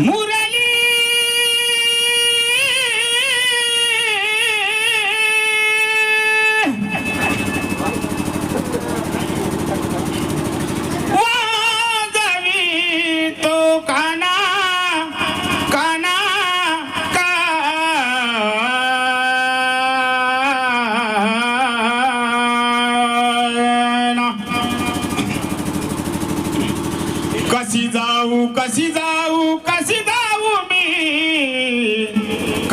मुरली. तो काना काना काना कशी जा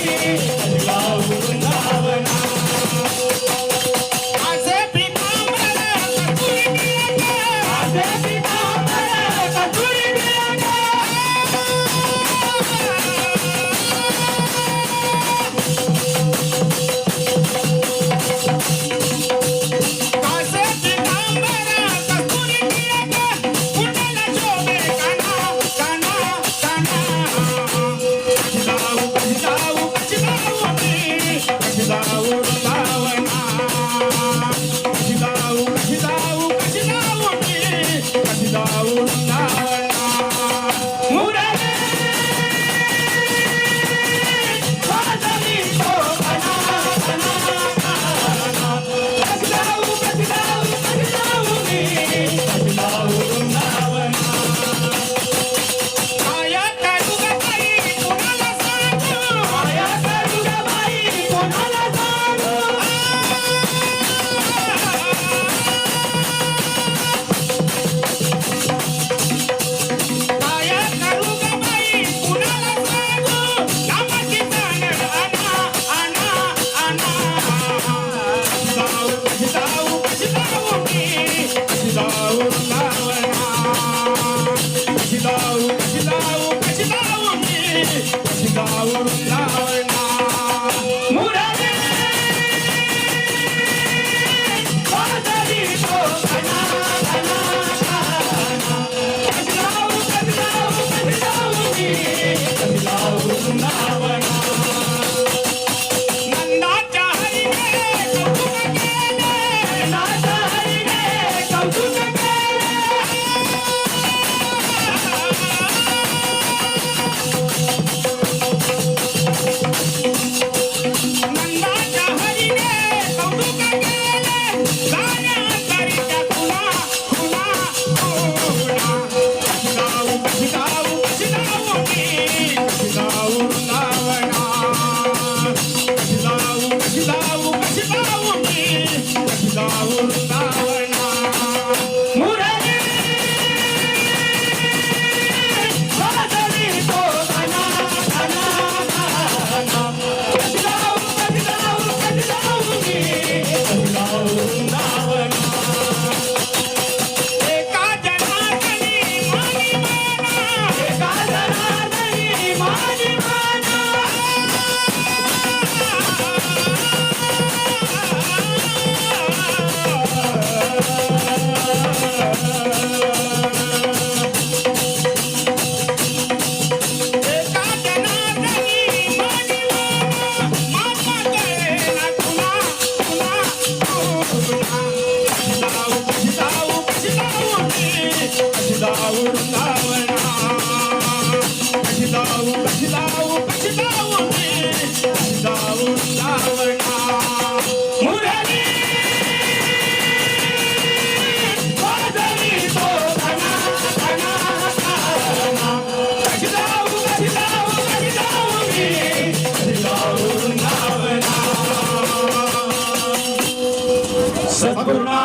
and Oh, my God. Lord. i Sour Life. valutar. सद्गुणा